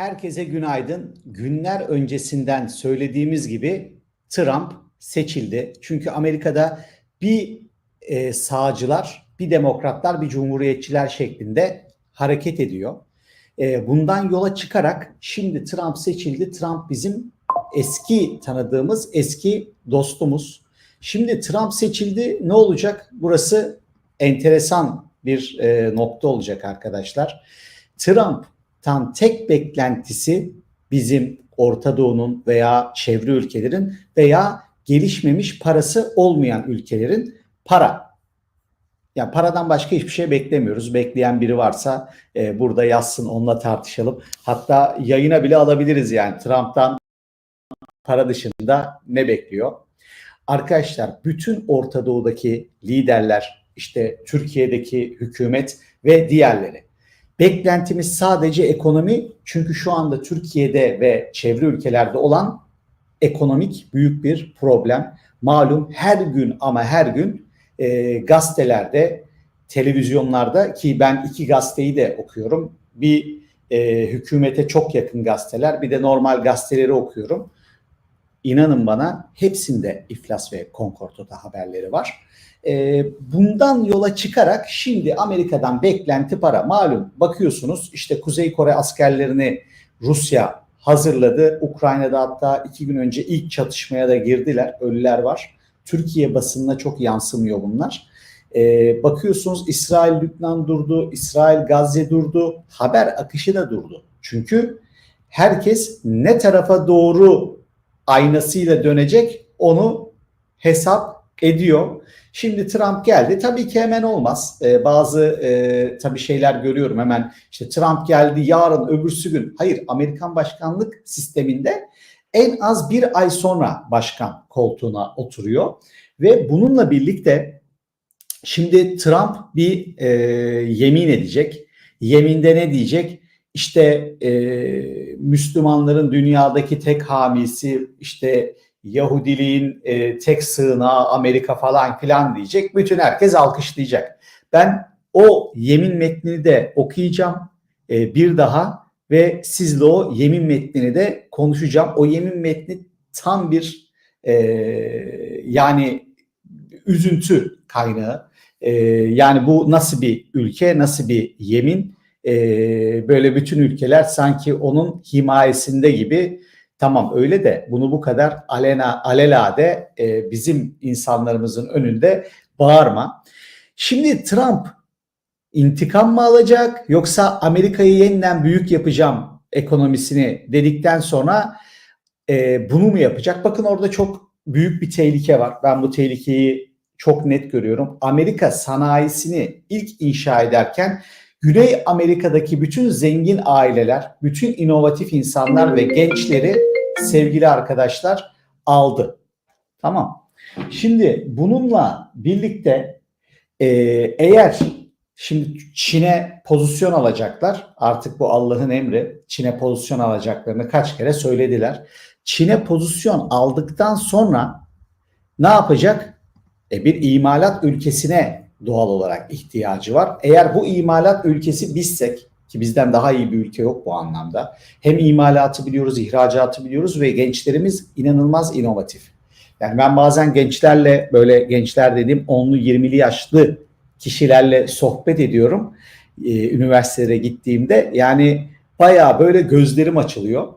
Herkese günaydın. Günler öncesinden söylediğimiz gibi Trump seçildi. Çünkü Amerika'da bir e, sağcılar, bir demokratlar, bir cumhuriyetçiler şeklinde hareket ediyor. E, bundan yola çıkarak şimdi Trump seçildi. Trump bizim eski tanıdığımız eski dostumuz. Şimdi Trump seçildi. Ne olacak? Burası enteresan bir e, nokta olacak arkadaşlar. Trump'tan tek beklentisi bizim Orta Doğu'nun veya çevre ülkelerin veya gelişmemiş parası olmayan ülkelerin para. Yani paradan başka hiçbir şey beklemiyoruz. Bekleyen biri varsa e, burada yazsın onunla tartışalım. Hatta yayına bile alabiliriz yani Trump'tan para dışında ne bekliyor? Arkadaşlar bütün Orta Doğu'daki liderler işte Türkiye'deki hükümet ve diğerleri. Beklentimiz sadece ekonomi çünkü şu anda Türkiye'de ve çevre ülkelerde olan ekonomik büyük bir problem. Malum her gün ama her gün e, gazetelerde, televizyonlarda ki ben iki gazeteyi de okuyorum. Bir e, hükümete çok yakın gazeteler bir de normal gazeteleri okuyorum. İnanın bana hepsinde iflas ve konkordato haberleri var. E, bundan yola çıkarak şimdi Amerika'dan beklenti para. Malum bakıyorsunuz işte Kuzey Kore askerlerini Rusya hazırladı. Ukrayna'da hatta iki gün önce ilk çatışmaya da girdiler. Ölüler var. Türkiye basınına çok yansımıyor bunlar. Ee, bakıyorsunuz İsrail Lübnan durdu, İsrail Gazze durdu, haber akışı da durdu. Çünkü herkes ne tarafa doğru aynasıyla dönecek onu hesap ediyor. Şimdi Trump geldi. Tabii ki hemen olmaz. Ee, bazı e, tabii şeyler görüyorum hemen. İşte Trump geldi yarın öbürsü gün. Hayır Amerikan başkanlık sisteminde en az bir ay sonra başkan koltuğuna oturuyor. Ve bununla birlikte şimdi Trump bir e, yemin edecek. Yeminde ne diyecek? İşte e, Müslümanların dünyadaki tek hamisi işte Yahudiliğin e, tek sığınağı Amerika falan filan diyecek. Bütün herkes alkışlayacak. Ben o yemin metnini de okuyacağım e, bir daha ve sizle o yemin metnini de konuşacağım. O yemin metni tam bir e, yani üzüntü kaynağı. E, yani bu nasıl bir ülke, nasıl bir yemin? E, böyle bütün ülkeler sanki onun himayesinde gibi Tamam öyle de bunu bu kadar alena alelade e, bizim insanlarımızın önünde bağırma. Şimdi Trump intikam mı alacak yoksa Amerika'yı yeniden büyük yapacağım ekonomisini dedikten sonra e, bunu mu yapacak? Bakın orada çok büyük bir tehlike var. Ben bu tehlikeyi çok net görüyorum. Amerika sanayisini ilk inşa ederken Güney Amerika'daki bütün zengin aileler, bütün inovatif insanlar ve gençleri sevgili arkadaşlar aldı. Tamam. Şimdi bununla birlikte e, eğer şimdi Çin'e pozisyon alacaklar artık bu Allah'ın emri Çin'e pozisyon alacaklarını kaç kere söylediler. Çin'e pozisyon aldıktan sonra ne yapacak? E, bir imalat ülkesine doğal olarak ihtiyacı var. Eğer bu imalat ülkesi bizsek ki bizden daha iyi bir ülke yok bu anlamda. Hem imalatı biliyoruz, ihracatı biliyoruz ve gençlerimiz inanılmaz inovatif. Yani ben bazen gençlerle böyle gençler dediğim 10'lu 20'li yaşlı kişilerle sohbet ediyorum. Ee, üniversitelere gittiğimde yani bayağı böyle gözlerim açılıyor.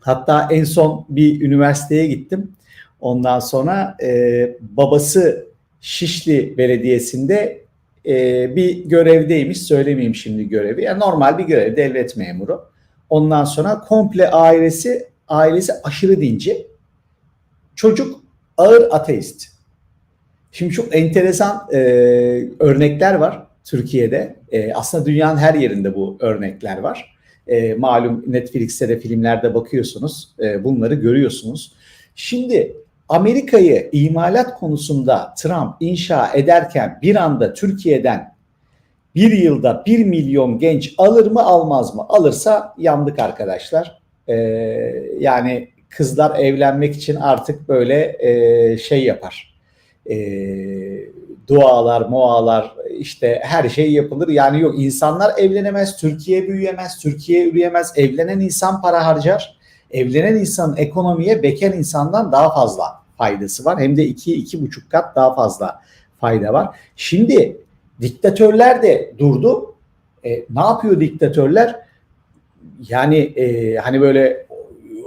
Hatta en son bir üniversiteye gittim. Ondan sonra e, babası Şişli Belediyesi'nde e, bir görevdeymiş. Söylemeyeyim şimdi görevi. Yani normal bir görev, devlet memuru. Ondan sonra komple ailesi ailesi aşırı dinci. Çocuk ağır ateist. Şimdi çok enteresan e, örnekler var Türkiye'de. E, aslında dünyanın her yerinde bu örnekler var. E, malum Netflix'te de filmlerde bakıyorsunuz. E, bunları görüyorsunuz. Şimdi Amerika'yı imalat konusunda Trump inşa ederken bir anda Türkiye'den bir yılda bir milyon genç alır mı almaz mı? Alırsa yandık arkadaşlar. Ee, yani kızlar evlenmek için artık böyle e, şey yapar. E, dualar, mualar işte her şey yapılır. Yani yok insanlar evlenemez, Türkiye büyüyemez, Türkiye üreyemez. Evlenen insan para harcar. Evlenen insanın ekonomiye bekar insandan daha fazla faydası var. Hem de iki, iki buçuk kat daha fazla fayda var. Şimdi diktatörler de durdu. E, ne yapıyor diktatörler? Yani e, hani böyle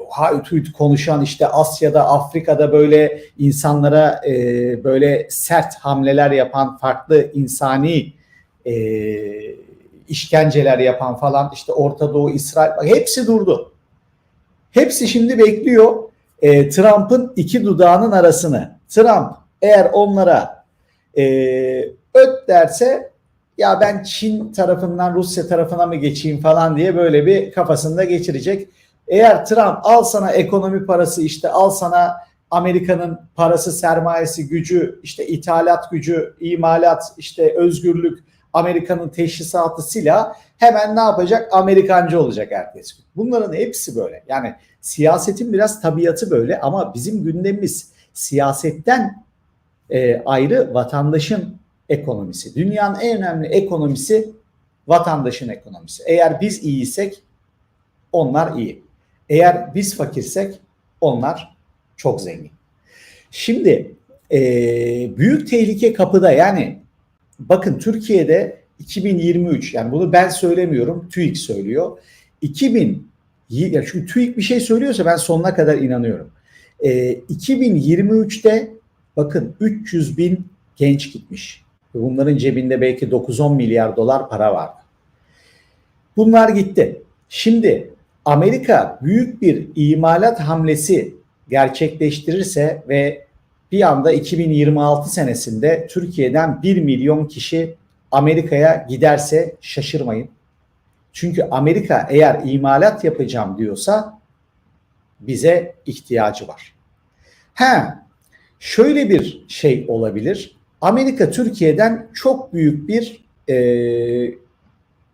hayt huyt konuşan işte Asya'da, Afrika'da böyle insanlara e, böyle sert hamleler yapan, farklı insani e, işkenceler yapan falan işte Orta Doğu, İsrail hepsi durdu. Hepsi şimdi bekliyor e, Trump'ın iki dudağının arasını. Trump eğer onlara e, öt derse ya ben Çin tarafından Rusya tarafına mı geçeyim falan diye böyle bir kafasında geçirecek. Eğer Trump al sana ekonomi parası işte al sana Amerika'nın parası, sermayesi, gücü, işte ithalat gücü, imalat, işte özgürlük, Amerika'nın teşhisatı silah hemen ne yapacak? Amerikancı olacak ertesi. Bunların hepsi böyle. Yani siyasetin biraz tabiatı böyle ama bizim gündemimiz siyasetten e, ayrı vatandaşın ekonomisi. Dünyanın en önemli ekonomisi vatandaşın ekonomisi. Eğer biz iyiysek onlar iyi. Eğer biz fakirsek onlar çok zengin. Şimdi e, büyük tehlike kapıda yani bakın Türkiye'de 2023 yani bunu ben söylemiyorum TÜİK söylüyor. 2000 ya çünkü TÜİK bir şey söylüyorsa ben sonuna kadar inanıyorum. E, 2023'te bakın 300 bin genç gitmiş. Bunların cebinde belki 9-10 milyar dolar para vardı. Bunlar gitti. Şimdi Amerika büyük bir imalat hamlesi gerçekleştirirse ve bir anda 2026 senesinde Türkiye'den 1 milyon kişi Amerika'ya giderse şaşırmayın. Çünkü Amerika eğer imalat yapacağım diyorsa bize ihtiyacı var. Ha, şöyle bir şey olabilir. Amerika Türkiye'den çok büyük bir e,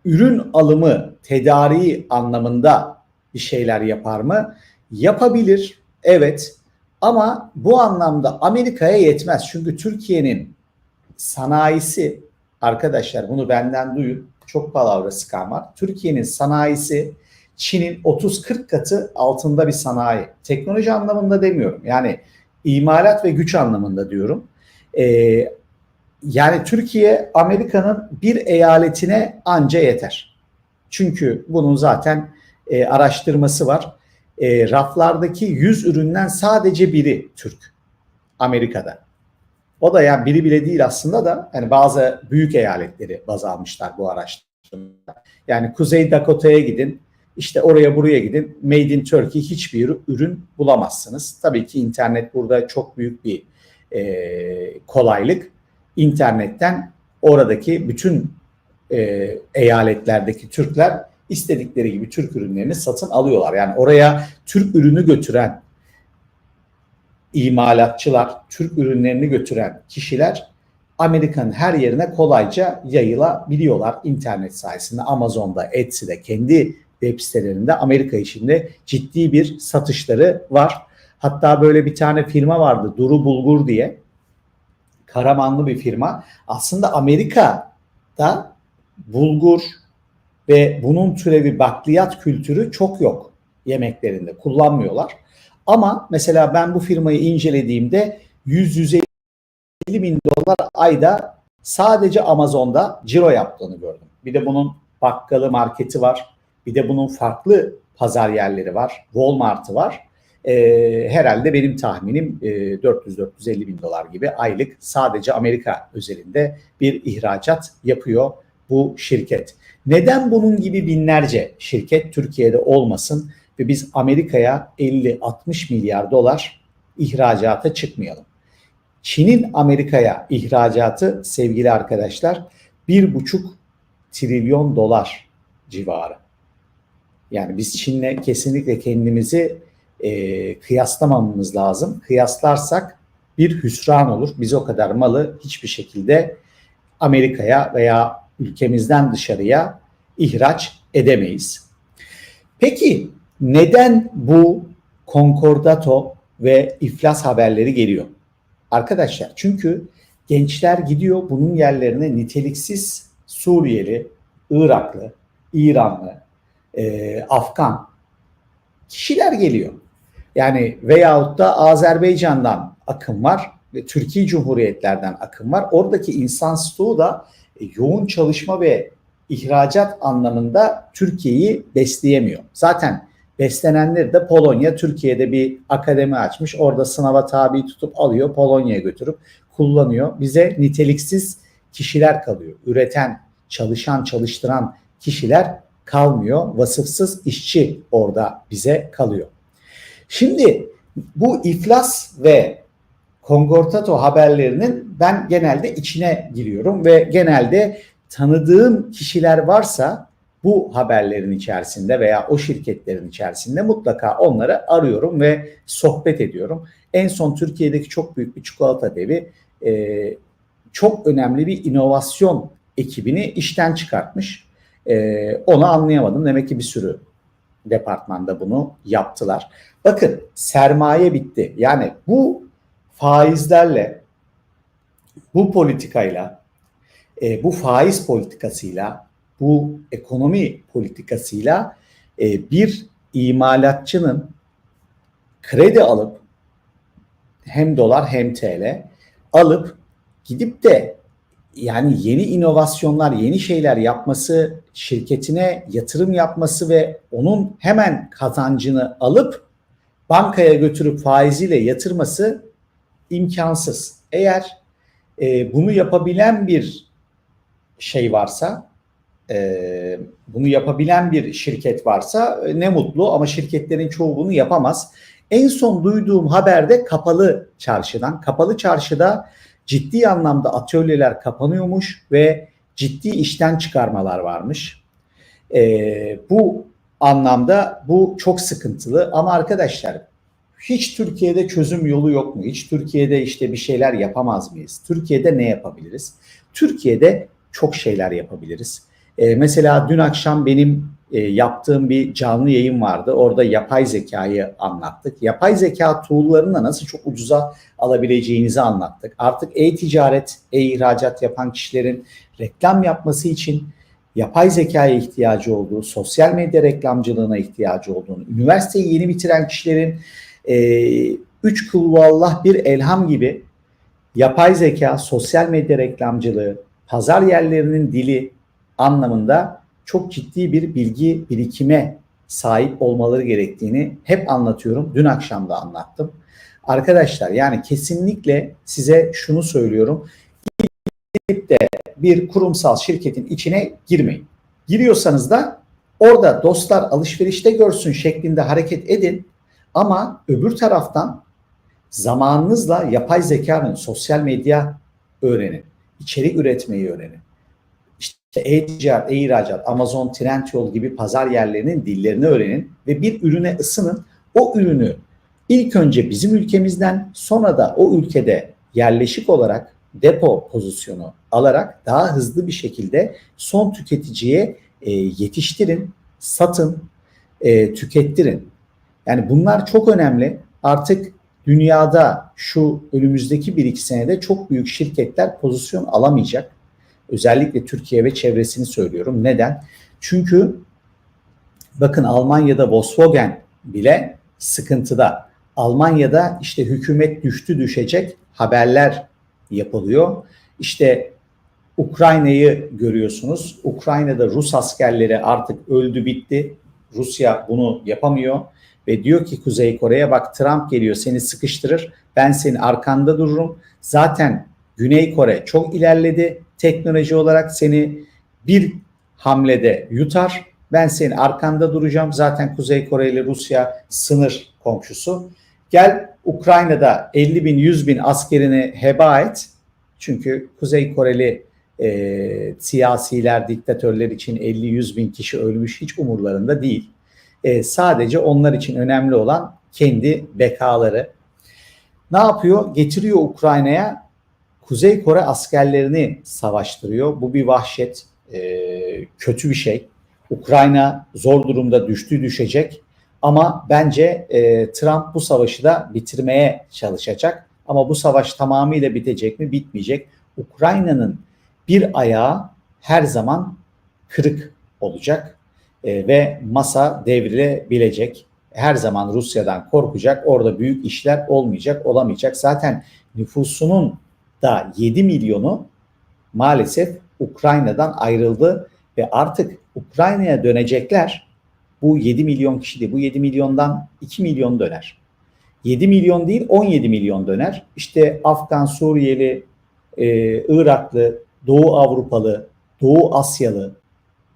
ürün alımı, tedariği anlamında bir şeyler yapar mı? Yapabilir, evet. Ama bu anlamda Amerika'ya yetmez. Çünkü Türkiye'nin sanayisi, arkadaşlar bunu benden duyun, çok palavra sıkan. Türkiye'nin sanayisi Çin'in 30-40 katı altında bir sanayi. Teknoloji anlamında demiyorum. Yani imalat ve güç anlamında diyorum. Ee, yani Türkiye Amerika'nın bir eyaletine anca yeter. Çünkü bunun zaten e, araştırması var. E, raflardaki 100 üründen sadece biri Türk Amerika'da. O da yani biri bile değil aslında da hani bazı büyük eyaletleri baz almışlar bu araştırmada. Yani Kuzey Dakota'ya gidin, işte oraya buraya gidin. Made in Turkey hiçbir ürün bulamazsınız. Tabii ki internet burada çok büyük bir e, kolaylık. İnternetten oradaki bütün e, eyaletlerdeki Türkler istedikleri gibi Türk ürünlerini satın alıyorlar. Yani oraya Türk ürünü götüren imalatçılar, Türk ürünlerini götüren kişiler Amerika'nın her yerine kolayca yayılabiliyorlar internet sayesinde. Amazon'da, Etsy'de, kendi web sitelerinde Amerika içinde ciddi bir satışları var. Hatta böyle bir tane firma vardı Duru Bulgur diye. Karamanlı bir firma. Aslında Amerika'da bulgur ve bunun türevi bakliyat kültürü çok yok yemeklerinde. Kullanmıyorlar. Ama mesela ben bu firmayı incelediğimde 100-150 bin dolar ayda sadece Amazon'da ciro yaptığını gördüm. Bir de bunun bakkalı marketi var. Bir de bunun farklı pazar yerleri var. Walmart'ı var. Ee, herhalde benim tahminim e, 400-450 bin dolar gibi aylık sadece Amerika özelinde bir ihracat yapıyor bu şirket. Neden bunun gibi binlerce şirket Türkiye'de olmasın ve biz Amerika'ya 50-60 milyar dolar ihracata çıkmayalım? Çin'in Amerika'ya ihracatı sevgili arkadaşlar 1,5 trilyon dolar civarı. Yani biz Çin'le kesinlikle kendimizi e, kıyaslamamamız lazım. Kıyaslarsak bir hüsran olur. Biz o kadar malı hiçbir şekilde Amerika'ya veya ülkemizden dışarıya ihraç edemeyiz. Peki neden bu konkordato ve iflas haberleri geliyor? Arkadaşlar çünkü Gençler gidiyor bunun yerlerine niteliksiz Suriyeli, Iraklı, İranlı, e, Afgan kişiler geliyor. Yani veyahut da Azerbaycan'dan akım var ve Türkiye Cumhuriyetlerden akım var. Oradaki insan stoğu da e, yoğun çalışma ve ihracat anlamında Türkiye'yi besleyemiyor. Zaten beslenenleri de Polonya Türkiye'de bir akademi açmış. Orada sınava tabi tutup alıyor Polonya'ya götürüp kullanıyor. Bize niteliksiz kişiler kalıyor. Üreten, çalışan, çalıştıran kişiler kalmıyor. Vasıfsız işçi orada bize kalıyor. Şimdi bu iflas ve kongortato haberlerinin ben genelde içine giriyorum ve genelde tanıdığım kişiler varsa bu haberlerin içerisinde veya o şirketlerin içerisinde mutlaka onları arıyorum ve sohbet ediyorum. En son Türkiye'deki çok büyük bir çikolata devi e, çok önemli bir inovasyon ekibini işten çıkartmış. E, onu anlayamadım. Demek ki bir sürü departmanda bunu yaptılar. Bakın sermaye bitti. Yani bu faizlerle, bu politikayla, e, bu faiz politikasıyla, bu ekonomi politikasıyla e, bir imalatçının kredi alıp hem dolar hem TL alıp gidip de yani yeni inovasyonlar, yeni şeyler yapması, şirketine yatırım yapması ve onun hemen kazancını alıp bankaya götürüp faiziyle yatırması imkansız. Eğer e, bunu yapabilen bir şey varsa, e, bunu yapabilen bir şirket varsa e, ne mutlu ama şirketlerin çoğu bunu yapamaz. En son duyduğum haberde kapalı çarşıdan. Kapalı çarşıda ciddi anlamda atölyeler kapanıyormuş ve ciddi işten çıkarmalar varmış. E, bu anlamda bu çok sıkıntılı ama arkadaşlar hiç Türkiye'de çözüm yolu yok mu? Hiç Türkiye'de işte bir şeyler yapamaz mıyız? Türkiye'de ne yapabiliriz? Türkiye'de çok şeyler yapabiliriz. E, mesela dün akşam benim e, yaptığım bir canlı yayın vardı. Orada yapay zekayı anlattık. Yapay zeka tool'larını nasıl çok ucuza alabileceğinizi anlattık. Artık e-ticaret, e-ihracat yapan kişilerin reklam yapması için yapay zekaya ihtiyacı olduğu, sosyal medya reklamcılığına ihtiyacı olduğunu, üniversiteyi yeni bitiren kişilerin e, üç kulvallah bir elham gibi yapay zeka, sosyal medya reklamcılığı, pazar yerlerinin dili anlamında çok ciddi bir bilgi birikime sahip olmaları gerektiğini hep anlatıyorum. Dün akşam da anlattım. Arkadaşlar yani kesinlikle size şunu söylüyorum. Gidip de bir kurumsal şirketin içine girmeyin. Giriyorsanız da orada dostlar alışverişte görsün şeklinde hareket edin. Ama öbür taraftan zamanınızla yapay zekanın sosyal medya öğrenin. içerik üretmeyi öğrenin. İşte e-ticaret, e-ihracat, Amazon, Trendyol gibi pazar yerlerinin dillerini öğrenin ve bir ürüne ısının. O ürünü ilk önce bizim ülkemizden sonra da o ülkede yerleşik olarak depo pozisyonu alarak daha hızlı bir şekilde son tüketiciye e, yetiştirin, satın, e, tükettirin. Yani bunlar çok önemli. Artık dünyada şu önümüzdeki bir iki senede çok büyük şirketler pozisyon alamayacak. Özellikle Türkiye ve çevresini söylüyorum. Neden? Çünkü bakın Almanya'da Volkswagen bile sıkıntıda. Almanya'da işte hükümet düştü düşecek haberler yapılıyor. İşte Ukrayna'yı görüyorsunuz. Ukrayna'da Rus askerleri artık öldü bitti. Rusya bunu yapamıyor ve diyor ki Kuzey Kore'ye bak Trump geliyor seni sıkıştırır. Ben senin arkanda dururum. Zaten Güney Kore çok ilerledi. Teknoloji olarak seni bir hamlede yutar. Ben senin arkanda duracağım. Zaten Kuzey Kore ile Rusya sınır komşusu. Gel Ukrayna'da 50 bin 100 bin askerini heba et. Çünkü Kuzey Koreli e, siyasiler, diktatörler için 50-100 bin kişi ölmüş hiç umurlarında değil. E, sadece onlar için önemli olan kendi bekaları. Ne yapıyor? Getiriyor Ukrayna'ya Kuzey Kore askerlerini savaştırıyor. Bu bir vahşet, e, kötü bir şey. Ukrayna zor durumda düştü düşecek. Ama bence e, Trump bu savaşı da bitirmeye çalışacak. Ama bu savaş tamamıyla bitecek mi? Bitmeyecek. Ukrayna'nın bir ayağı her zaman kırık olacak e, ve masa devrilebilecek. Her zaman Rusya'dan korkacak. Orada büyük işler olmayacak, olamayacak. Zaten nüfusunun da 7 milyonu maalesef Ukrayna'dan ayrıldı ve artık Ukrayna'ya dönecekler. Bu 7 milyon kişi değil, bu 7 milyondan 2 milyon döner. 7 milyon değil 17 milyon döner. İşte Afgan, Suriyeli, e, Iraklı, Doğu Avrupalı, Doğu Asyalı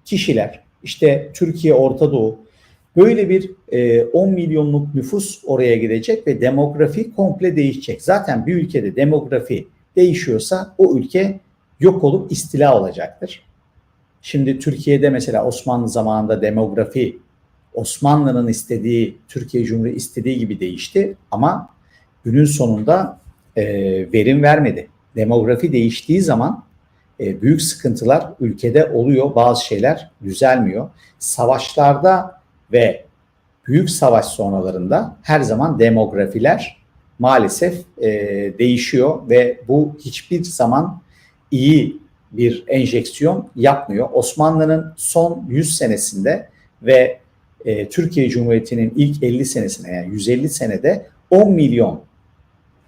kişiler, işte Türkiye, Orta Doğu böyle bir e, 10 milyonluk nüfus oraya gidecek ve demografi komple değişecek. Zaten bir ülkede demografi değişiyorsa o ülke yok olup istila olacaktır. Şimdi Türkiye'de mesela Osmanlı zamanında demografi Osmanlı'nın istediği, Türkiye Cumhuriyeti istediği gibi değişti ama günün sonunda e, verim vermedi. Demografi değiştiği zaman e, büyük sıkıntılar ülkede oluyor, bazı şeyler düzelmiyor. Savaşlarda ve büyük savaş sonralarında her zaman demografiler maalesef e, değişiyor ve bu hiçbir zaman iyi bir enjeksiyon yapmıyor. Osmanlı'nın son 100 senesinde ve e, Türkiye Cumhuriyeti'nin ilk 50 senesine yani 150 senede 10 milyon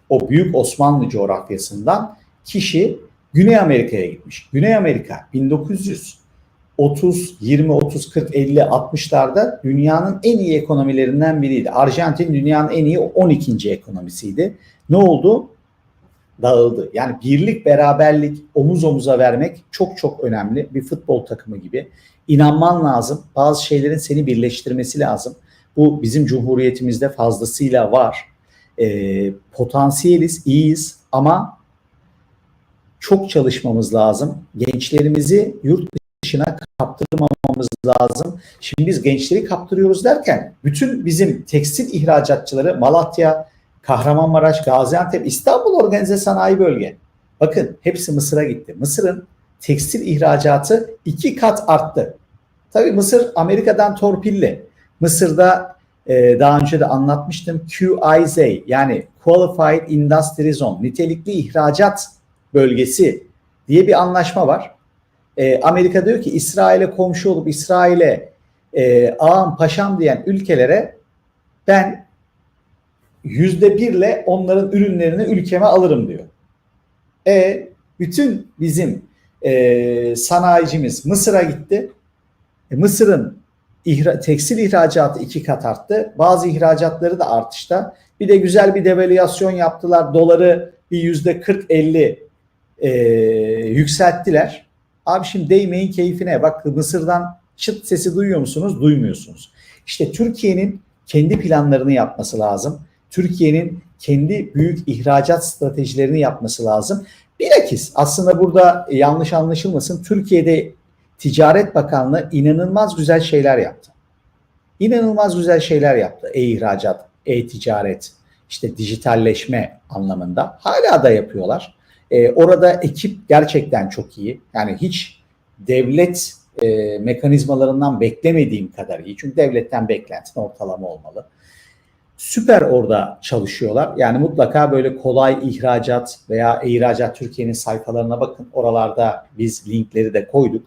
o büyük Osmanlı coğrafyasından kişi Güney Amerika'ya gitmiş. Güney Amerika 1930, 20, 30, 40, 50, 60'larda dünyanın en iyi ekonomilerinden biriydi. Arjantin dünyanın en iyi 12. ekonomisiydi. Ne oldu? Dağıldı. Yani birlik, beraberlik, omuz omuza vermek çok çok önemli. Bir futbol takımı gibi. İnanman lazım. Bazı şeylerin seni birleştirmesi lazım. Bu bizim cumhuriyetimizde fazlasıyla var. E, potansiyeliz, iyiyiz ama çok çalışmamız lazım. Gençlerimizi yurt dışına kaptırmamamız lazım. Şimdi biz gençleri kaptırıyoruz derken bütün bizim tekstil ihracatçıları Malatya, Kahramanmaraş, Gaziantep, İstanbul Organize Sanayi Bölge. Bakın hepsi Mısır'a gitti. Mısır'ın tekstil ihracatı iki kat arttı. Tabii Mısır Amerika'dan torpilli. Mısır'da e, daha önce de anlatmıştım QIZ yani Qualified Industry Zone, nitelikli ihracat bölgesi diye bir anlaşma var. E, Amerika diyor ki İsrail'e komşu olup İsrail'e e, ağam paşam diyen ülkelere ben yüzde birle onların ürünlerini ülkeme alırım diyor. E bütün bizim e, sanayicimiz Mısır'a gitti. E, Mısır'ın ihra, tekstil ihracatı iki kat arttı. Bazı ihracatları da artışta. Bir de güzel bir devalüasyon yaptılar. Doları bir yüzde 40-50 e, yükselttiler. Abi şimdi değmeyin keyfine. Bak Mısır'dan çıt sesi duyuyor musunuz? Duymuyorsunuz. İşte Türkiye'nin kendi planlarını yapması lazım. Türkiye'nin kendi büyük ihracat stratejilerini yapması lazım. Bilakis aslında burada yanlış anlaşılmasın Türkiye'de Ticaret Bakanlığı inanılmaz güzel şeyler yaptı. İnanılmaz güzel şeyler yaptı. E-ihracat, e-ticaret, işte dijitalleşme anlamında. Hala da yapıyorlar. Ee, orada ekip gerçekten çok iyi. Yani hiç devlet e, mekanizmalarından beklemediğim kadar iyi. Çünkü devletten beklentin ortalama olmalı süper orada çalışıyorlar. Yani mutlaka böyle kolay ihracat veya ihracat Türkiye'nin sayfalarına bakın. Oralarda biz linkleri de koyduk.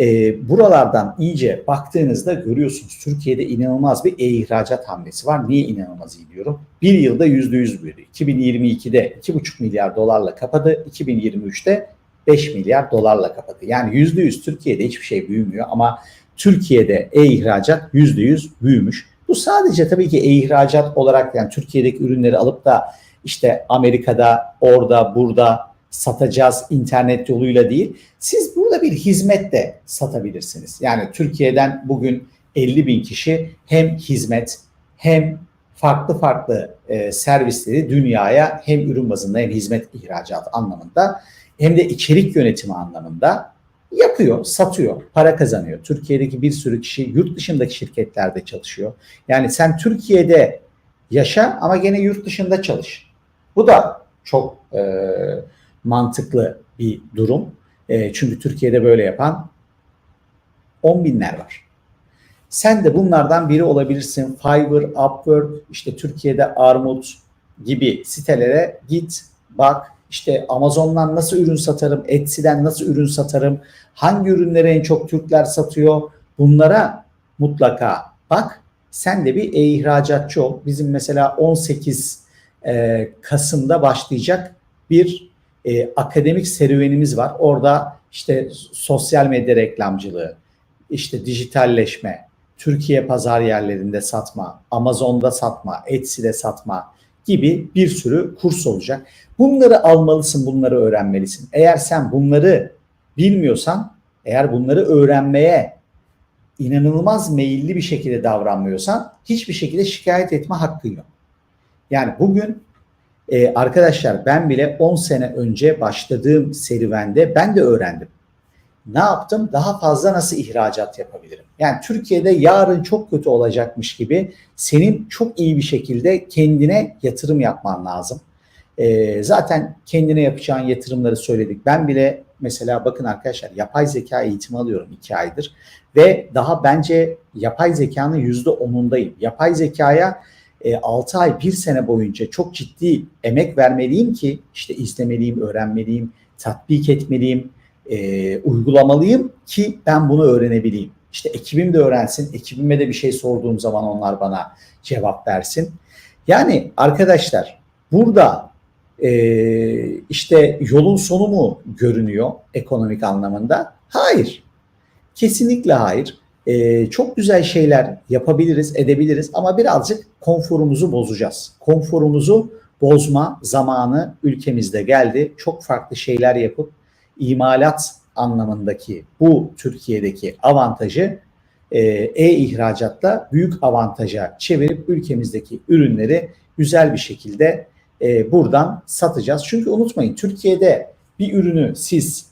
E, buralardan iyice baktığınızda görüyorsunuz Türkiye'de inanılmaz bir e-ihracat hamlesi var. Niye inanılmaz iyi diyorum? Bir yılda yüzde yüz büyüdü. 2022'de 2,5 milyar dolarla kapadı. 2023'te 5 milyar dolarla kapadı. Yani yüzde yüz Türkiye'de hiçbir şey büyümüyor ama Türkiye'de e-ihracat yüzde yüz büyümüş. Bu sadece tabii ki e-ihracat olarak yani Türkiye'deki ürünleri alıp da işte Amerika'da, orada, burada satacağız internet yoluyla değil. Siz burada bir hizmet de satabilirsiniz. Yani Türkiye'den bugün 50 bin kişi hem hizmet hem farklı farklı e, servisleri dünyaya hem ürün bazında hem hizmet ihracatı anlamında hem de içerik yönetimi anlamında yapıyor, satıyor, para kazanıyor. Türkiye'deki bir sürü kişi yurt dışındaki şirketlerde çalışıyor. Yani sen Türkiye'de yaşa ama gene yurt dışında çalış. Bu da çok e, mantıklı bir durum. E, çünkü Türkiye'de böyle yapan on binler var. Sen de bunlardan biri olabilirsin. Fiverr, Upwork, işte Türkiye'de Armut gibi sitelere git, bak, işte Amazon'dan nasıl ürün satarım, Etsy'den nasıl ürün satarım, hangi ürünleri en çok Türkler satıyor bunlara mutlaka bak. Sen de bir e-ihracatçı ol. Bizim mesela 18 e, Kasım'da başlayacak bir e, akademik serüvenimiz var. Orada işte sosyal medya reklamcılığı, işte dijitalleşme, Türkiye pazar yerlerinde satma, Amazon'da satma, Etsy'de satma gibi bir sürü kurs olacak. Bunları almalısın, bunları öğrenmelisin. Eğer sen bunları bilmiyorsan, eğer bunları öğrenmeye inanılmaz meyilli bir şekilde davranmıyorsan hiçbir şekilde şikayet etme hakkın yok. Yani bugün e, arkadaşlar ben bile 10 sene önce başladığım serüvende ben de öğrendim. Ne yaptım? Daha fazla nasıl ihracat yapabilirim? Yani Türkiye'de yarın çok kötü olacakmış gibi senin çok iyi bir şekilde kendine yatırım yapman lazım. E, zaten kendine yapacağın yatırımları söyledik. Ben bile mesela bakın arkadaşlar yapay zeka eğitimi alıyorum 2 aydır ve daha bence yapay zekanın %10'undayım. Yapay zekaya e, 6 ay 1 sene boyunca çok ciddi emek vermeliyim ki işte izlemeliyim, öğrenmeliyim, tatbik etmeliyim, e, uygulamalıyım ki ben bunu öğrenebileyim. İşte ekibim de öğrensin, ekibime de bir şey sorduğum zaman onlar bana cevap versin. Yani arkadaşlar burada e, işte yolun sonu mu görünüyor ekonomik anlamında? Hayır. Kesinlikle hayır. E, çok güzel şeyler yapabiliriz, edebiliriz ama birazcık konforumuzu bozacağız. Konforumuzu bozma zamanı ülkemizde geldi. Çok farklı şeyler yapıp imalat anlamındaki bu Türkiye'deki avantajı e, e-ihracatla büyük avantaja çevirip ülkemizdeki ürünleri güzel bir şekilde e, buradan satacağız. Çünkü unutmayın Türkiye'de bir ürünü siz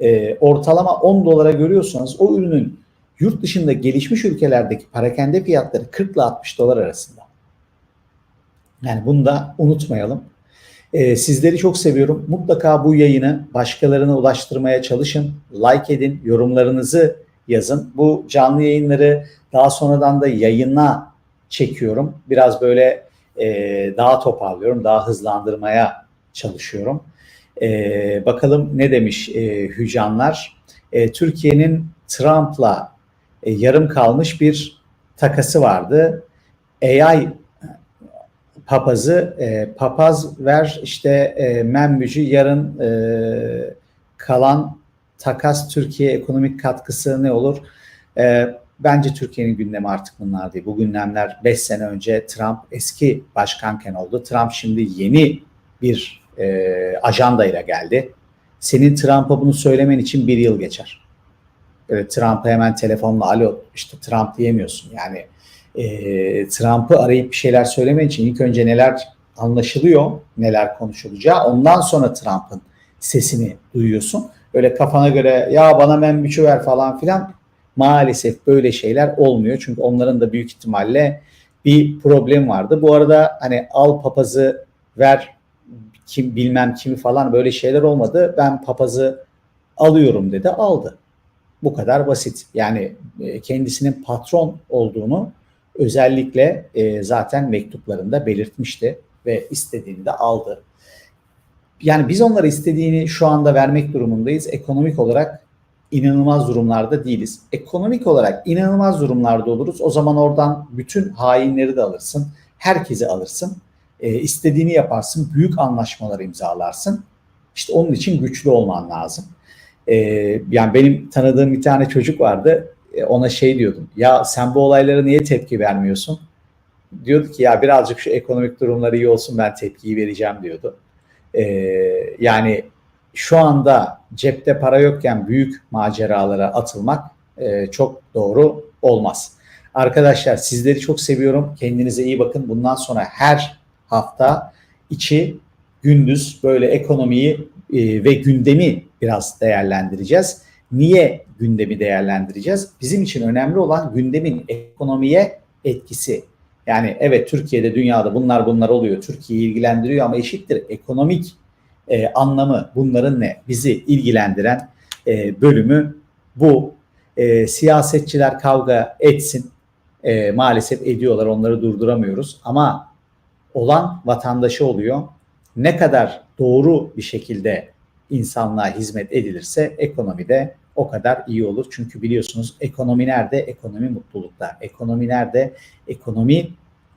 e, ortalama 10 dolara görüyorsanız o ürünün yurt dışında gelişmiş ülkelerdeki parakende fiyatları 40 ile 60 dolar arasında. Yani bunu da unutmayalım. E, sizleri çok seviyorum. Mutlaka bu yayını başkalarına ulaştırmaya çalışın. Like edin, yorumlarınızı yazın. Bu canlı yayınları daha sonradan da yayına çekiyorum. Biraz böyle e, daha toparlıyorum, daha hızlandırmaya çalışıyorum. E, bakalım ne demiş e, hücanlar. E, Türkiye'nin Trump'la e, yarım kalmış bir takası vardı. AI papazı, e, papaz ver işte e, menbücü yarın e, kalan takas Türkiye ekonomik katkısı ne olur? E, bence Türkiye'nin gündemi artık bunlar değil. Bu gündemler 5 sene önce Trump eski başkanken oldu. Trump şimdi yeni bir e, ajandayla geldi. Senin Trump'a bunu söylemen için bir yıl geçer. Böyle Trump'a hemen telefonla alo işte Trump diyemiyorsun. Yani e, Trump'ı arayıp bir şeyler söylemen için ilk önce neler anlaşılıyor, neler konuşulacağı ondan sonra Trump'ın sesini duyuyorsun. Öyle kafana göre ya bana menbüçü ver falan filan maalesef böyle şeyler olmuyor. Çünkü onların da büyük ihtimalle bir problem vardı. Bu arada hani al papazı ver kim bilmem kimi falan böyle şeyler olmadı. Ben papazı alıyorum dedi aldı. Bu kadar basit. Yani e, kendisinin patron olduğunu özellikle e, zaten mektuplarında belirtmişti ve istediğini de aldı. Yani biz onlara istediğini şu anda vermek durumundayız. Ekonomik olarak inanılmaz durumlarda değiliz. Ekonomik olarak inanılmaz durumlarda oluruz. O zaman oradan bütün hainleri de alırsın. Herkesi alırsın. E, istediğini yaparsın. Büyük anlaşmalar imzalarsın. İşte onun için güçlü olman lazım. E, yani benim tanıdığım bir tane çocuk vardı. E, ona şey diyordum. Ya sen bu olaylara niye tepki vermiyorsun? Diyordu ki ya birazcık şu ekonomik durumları iyi olsun ben tepkiyi vereceğim diyordu. E, yani şu anda cepte para yokken büyük maceralara atılmak e, çok doğru olmaz. Arkadaşlar sizleri çok seviyorum. Kendinize iyi bakın. Bundan sonra her hafta içi gündüz böyle ekonomiyi e, ve gündemi biraz değerlendireceğiz. Niye gündemi değerlendireceğiz? Bizim için önemli olan gündemin ekonomiye etkisi. Yani evet Türkiye'de dünyada bunlar bunlar oluyor. Türkiye'yi ilgilendiriyor ama eşittir ekonomik e, anlamı bunların ne? Bizi ilgilendiren e, bölümü bu. E, siyasetçiler kavga etsin. E, maalesef ediyorlar onları durduramıyoruz ama olan vatandaşı oluyor. Ne kadar doğru bir şekilde insanlığa hizmet edilirse ekonomide o kadar iyi olur. Çünkü biliyorsunuz ekonomi nerede? Ekonomi mutlulukta. Ekonomi nerede? Ekonomi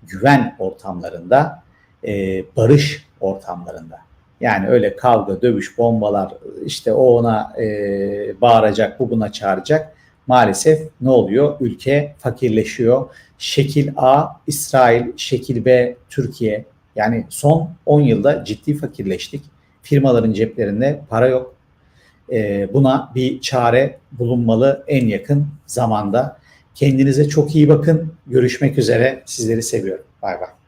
güven ortamlarında, e, barış ortamlarında. Yani öyle kavga, dövüş, bombalar, işte o ona e, bağıracak, bu buna çağıracak. Maalesef ne oluyor? Ülke fakirleşiyor. Şekil A, İsrail, şekil B, Türkiye. Yani son 10 yılda ciddi fakirleştik. Firmaların ceplerinde para yok. E, buna bir çare bulunmalı en yakın zamanda. Kendinize çok iyi bakın. Görüşmek üzere. Sizleri seviyorum. Bay bay.